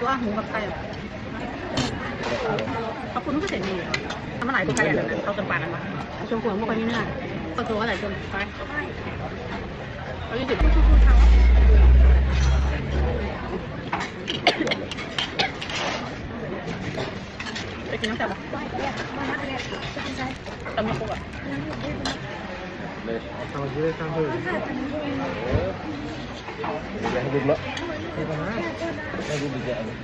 ตัวหูกับไก่อะขอบคุณก็เสร็จดีทำมาหลายตัวไก่อะเขาจนปากกันมาช่วงขวดไม่ค่อยมีเนื้อก็ตัวอะไรจนไปเอาจะหยี่สิบไปกินน้ำแต่บะตำมะกรูดอะเลยทำที่ได้สร้างเพิ่ม เอออยากให้ดูเนาะที่ประมาณให้ดูดีใจเลย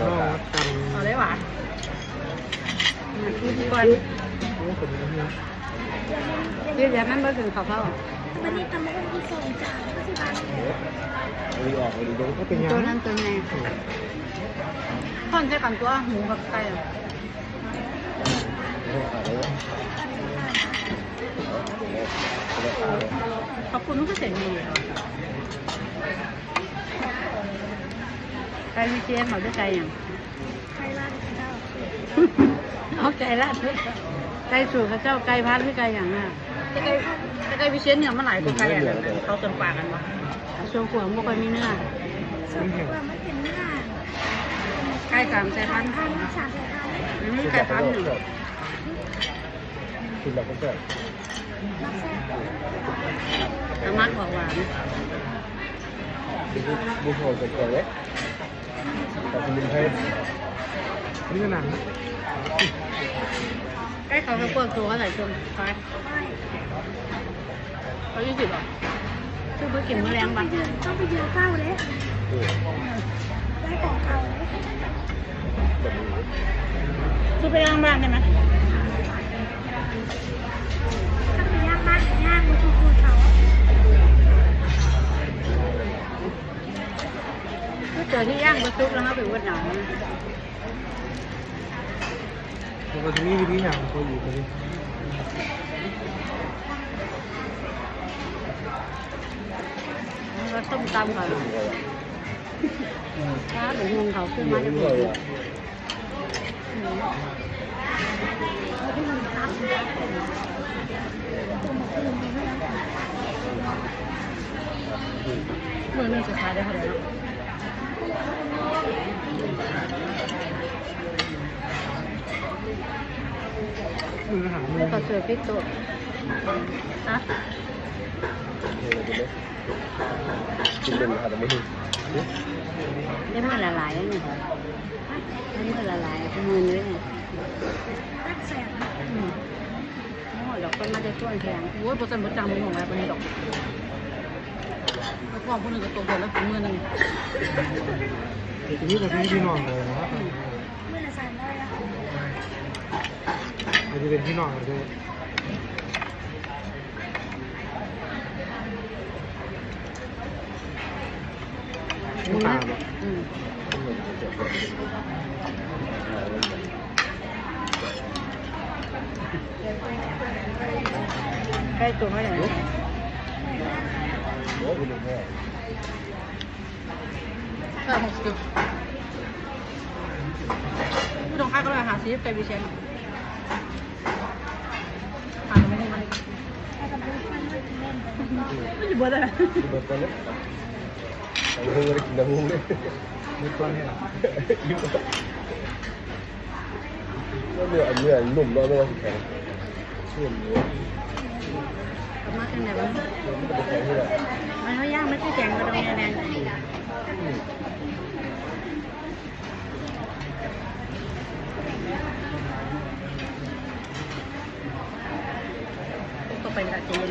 นอกกันเอาได้หวานคือก่อนโอ้คนนี้เนี่ยเรียกนั้นไม่ถึงข้าวเผาวันนี้ตำมะม่วงที่ส่งจากก็ที่บ้าเลยอดีออกเอาดีลงก็เป็นยังตัวนั้นตัวนี้ท่อนใช้กันตัวหมูกับไก่อะ เอาเลยเอาเลยเอาเลย ขอบคุณก็เสร็จดีอะไก่วิเชียนเขาจะไก่อย่างใครบ้านเจ้าเอาไก่ละไก่สูตรเขาเจ้าไก่พันหรือไก่อย่างน่ะแต่ไก่แต่ไก่วิเชียนเนี่ยมันหลายตัวไก่อะเขาจนปากกันวะช่วงขวดไม่ค่อยมีเนื้อส่งว่าไม่เป็นหน้าไก่สามสายพันธุ์พันสามสายพันธุ์อันนี้ไก่พันธุ์หนึ่งคุณเราก็แซ่บ นักแซ่บน้ำมันหวานหวานดูดูโหดเกินเลยแต่คุณลุงให้นี่ขนาดนะไก่เขาไปเปิดตัวอะไรจนไปไม่เขายี่สิบอะชื่อเพื่อกินมื้อแรงไปบ้างยืนต้องไปยืนเฝ้าเลยเออได้ของเก่าเลยแบบนี้ชื่อไปย่างบ้านได้ไหม ถ้าไปย่างบ้านย่างมาชูคูเขา ก็เจ อที่ย่างก็ซุปแล้วก็ไปวัดหนาวมันก็จะมีวิธีอย่างตัวอยู่ตรงนี้แล้วต้มตำก่อนถ้าหนูงงเขาขึ้นมาจะเลเปิดยเมื่อนึงจะขายได้เท่าไหร่ มือหามือแล้วก็เสือพริกตัวฮะคุณลุงทำไม่ดีนี่มันละลายนี่นี่มันละลายเป็นมือเลยเนี่ยนักแซ่บอืมโอ้ดอกต้นมาจะช่วยแข็งโอ้ยโปรเซ็นต์ประจำมันของอะไรเป็นดอก แล้วก็พวกนึงก็ตัวเดียวแล้วเป็นมือนึงทีนี้ก็ที่พี่น้องเลยนะครับเมื่อละสามร้อยแล้วมันจะเป็นพี่น้องเลยไม่ตามหรอกอืมใกล้ตัวเท่าไหร่ โอ้คุณลุงให้เออหกสิบผู้ตรงค่ายก็เลยหาซีฟไปวิเชียนหาไม่ได้ไหมแต่กับลูกมันไม่เล่นไปไม่จะเบิร์ดอะไรดูแบบนั้นเลยไอ้หูเลยกินน้ำหูเลย มีตัวนี้ก็เนื้ออันไม่ต้องแข็งส่วนาเป็นไงบ้างมันจะแข็งที่ไหนมันไม่ย่างไม่ใช่แกงกระดองแดงก็เป็นตะเจีน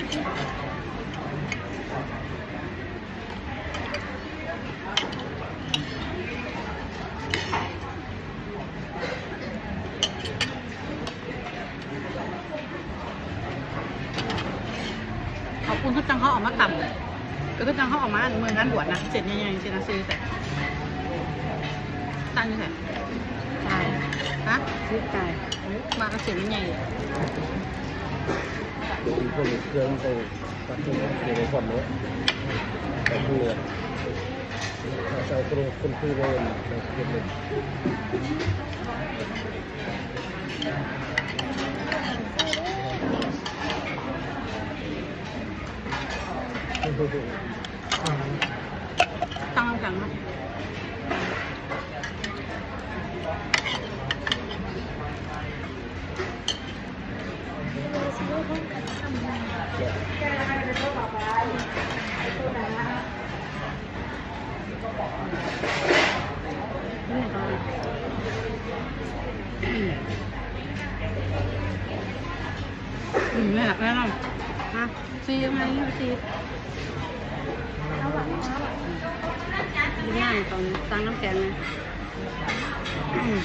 ขอบคุณทุก จังเขาออกมาต่ำก็ทุกจังเขาออกมาเมืองงานบวชนะเสร็จยังไงจริงๆนะซื้อแต่ตั้งอยู่แต่ตายฮะซื้อตายมากระเสียงยังไงมีคนเครื่องไปตัดที่นั่นคือในความเนื้อแต่เนื้อใส่ตรงคนคือเลยในเก็บเลยสั่งมาเลยซื้อพร้อมกันทำงานนี่ก็อืมไม่หนักแน่นอนฮะซียังไงนี่ ซีเอาแบบเอาแบบกิน ง่ายตอนตั้งน้ำแข็งเลยอืม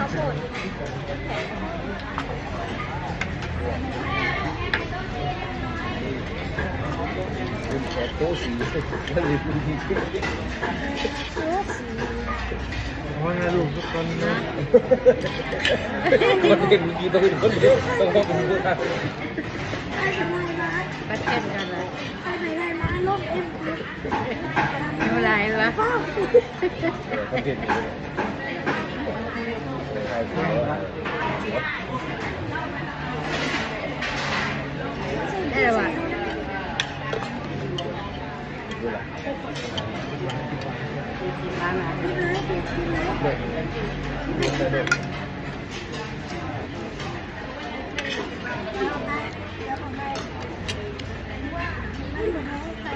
ข้าวโพดเป็นขอโต๊ะสีนั่นเลยคุณดีขึ้นเสื้อสีเพราะงั้น รมาลบเอ็มครับไม่เป็นไรวะป้าคนเห็นอยู่ใช่คือว่าได้เลยว่ะดูแลร้านไหนกินเลยกินเลย เด็กเด็ก เอาไปเดี๋ยวเอาไปไม่เหมือนเขาไป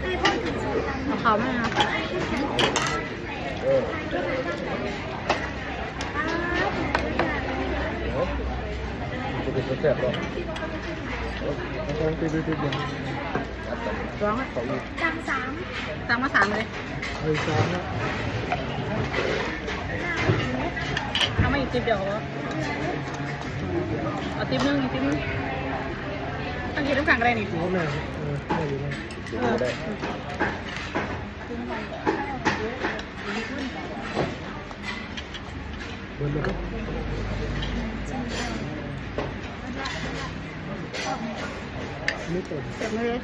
ไปพ่นถึงส องตันเอาเขาไหมนะเออจะเป็นคนแซ่บหรอแล้วก็ไปดูดูอย่างร้องไหมเขาอีกจังสามตั้งมาสามเลยไอ้สามนะทำมาอีกติ๊บเดียวเหรอเอาติ๊บนึงอีกติ๊บนึงตั้งกินน้ำแข็งอะไรนี่ถือว่าแม่เออแม่อยู่นะดูได้เบิร์ดเลยครับไม่เต็มแต่ไม่ได้คือ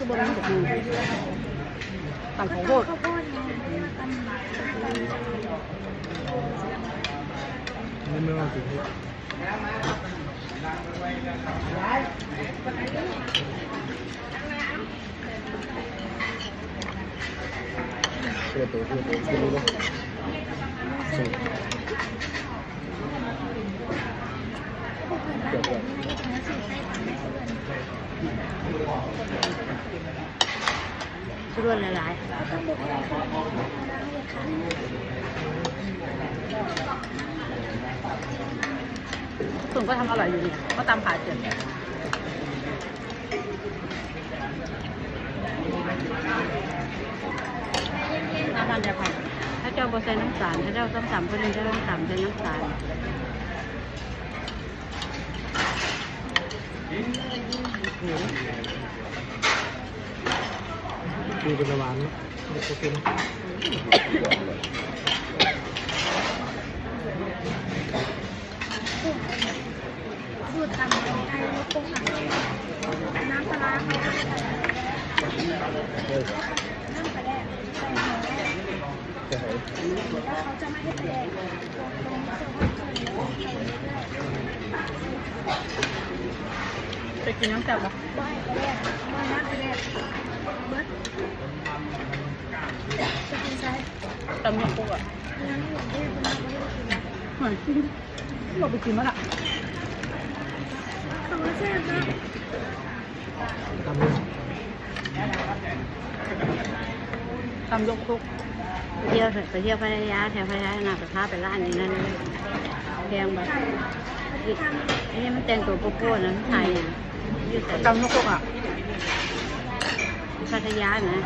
บนนั้นกับมือปั่นของ โคตรข้าวโพดไงตำนี่ไม่เอาถึงเพื่อตัวเพื่อตัวคุณรู้ไหมเกี่ยวกับช่วยหลายต้องบุกอะไรครับน้ำเลยค่ะๆส่วนก็ทำอร่อยอยู่เนี่ยก็ตามขาเจ็ดน้ำมันจะผ่านถ้าเจ้าบ ใส่น้ำตาลถ้าเจ้าต้องต่ำก็เลยจะต้องต่ำใส่น้ำตาลดูเป็นหวานนะโอเคนะสูตรตำไทยแล้วปรุงอะน้ำปลาร้าเขาใส่ เฮ้ย น้ำปลาแดงใส่หมู จะหายแล้วเขาจะไม่ให้ปลาแดงตรงนี้จะว่าใส่หมูใส่ไปกินน้ำจับปะบ่ให้ปลาแดงบ่น้ำปแดงเบิดจะกินใส่ตำยำปุ๊กอะน้ำหมูเด้งมันไม่ได้กินเหมือนเราไปกินมาละเขาว่าแซ่บนะทำเลยตำยกปุ๊ก เที่ยวไปเที่ยวพัทยาแถวพัทยาหน้าประทับไปร้านนี้นั่นเลยแพงแบบทำอันนี้มันแต่งตัวโป๊ะๆนะไทยอะยืดใส่ตำยกปุ๊กอะพัทยานะ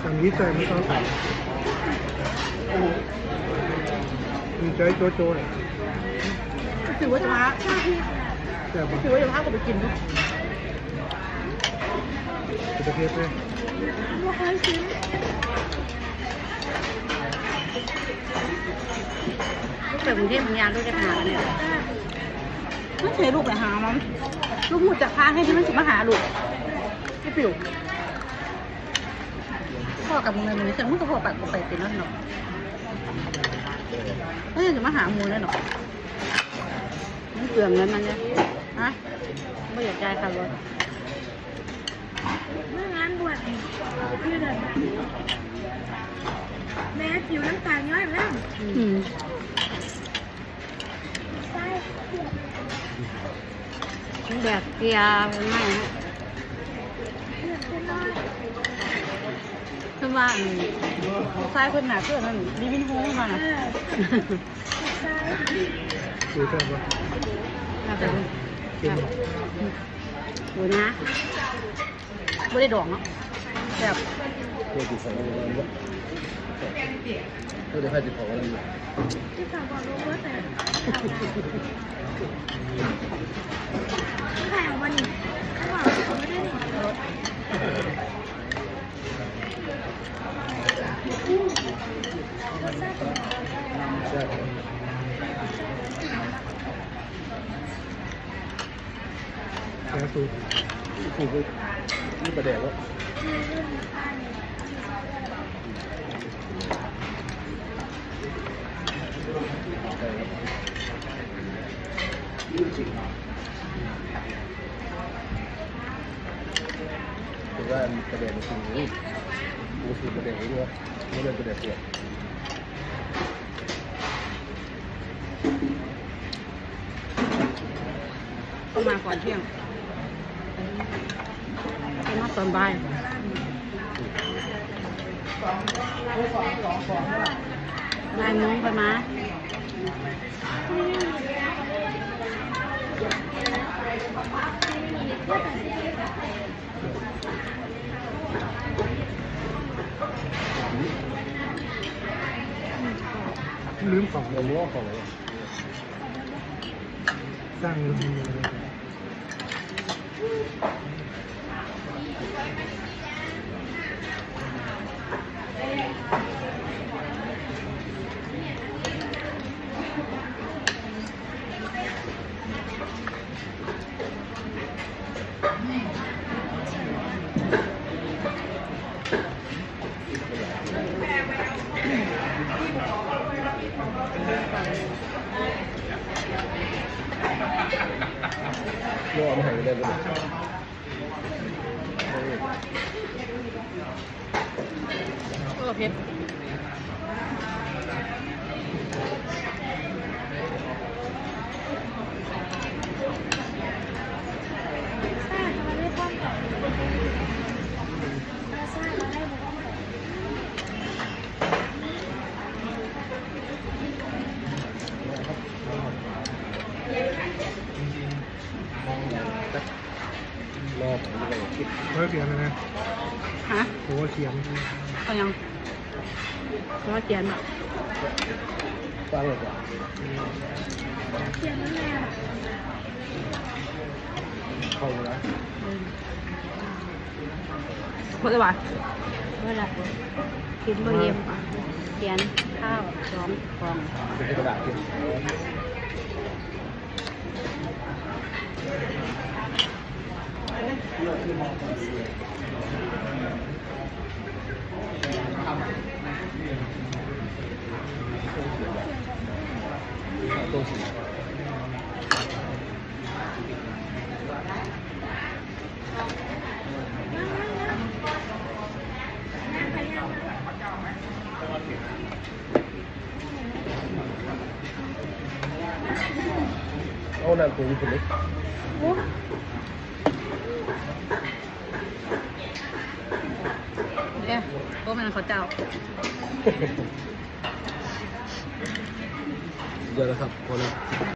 ทำวิจัยไม่ต้องใส่มีใจโจโจ้เนี่ยถือว่าจะมาชาพิษแต่บถือว่าจะพาก็ไปกินด้วยประเทศเนี่ยไม่เคย กินลูกไปกรุงเทพมันยาลูกจะหาเนี่ยไม่เคยลูกไปหามันลูกหมุดจากค้าให้ที่มันสิมาหาลูกพี่ปิวพ่อกับมึงเลยมึงเสียงมึงก็พ่อปัดกูไปเป็นนั่นเนาะเฮ้ยจะมาหามูแล้วเนาะมันเปลืองเงินมันเนี่ยฮะไม่อยากจ่ายค่ารถ เมื่องานบวชนี่คือเดินมาแม่ผิวน้ำตาลย้อยไปแล้วอืมใช่เลือดแบกเกียร์เป็นไงฮะเลือดเป็นน้อยคือว่าอันผู้ชายคนหนาเพื่อนนั่นดิวินโฮงมาเอน่ะอใช่ดูแซ่บปะน่าจะเป็นเค็มปะดูนะ ไม่ได้ดองเนาะแบบเพื่อติดสองวันวะเพื่อจะให้ติดของอะไรอยู่ที่ฝากบอกลูกว่าแต่ถ่ายออกมานี่เขาบอกเขาไม่ได้นี่รสชาติเป็นไงใช่แซ่บสูตรคือคือ นี่ประเดี๋ยวคือเรื่องน้ำตาลเนี่ยที่ชอบเลือดแบบใช่ครับคือว่าประเดี๋ยวมันคือนี่มันคือประเดี๋ยวนี่วะไม่เป็นประเดี๋ยวเปลี่ยนต้องมาก่อนเที่ยง ตอนบ่ายบ่ายโมงไปมาลืมของเงินงอของอะไรสร้างลืมเลย งอกมันหายไปได้ไหม ก็ เพชรใช่เราได้ป้องกันใช่เราได้ป้องกันรอบของอะไรคิดเฮ้ยเขียนเลยนะฮะโอ้เขียนเอายัง เพราะว่าเขียนแบบฟังเลยจ้ะเขียนมันแรงเข้าแล้วหมดเลยว่ะเวลากินบะเยี่ยมเขียนข้าวสองกล่องเป็นกระดาษที่ตัวสีเอาน้ำตัวนี้คนเล็กเนี่ย โต๊ะมันเขาเจ้า เดี๋ยวนะครับพอแล้ว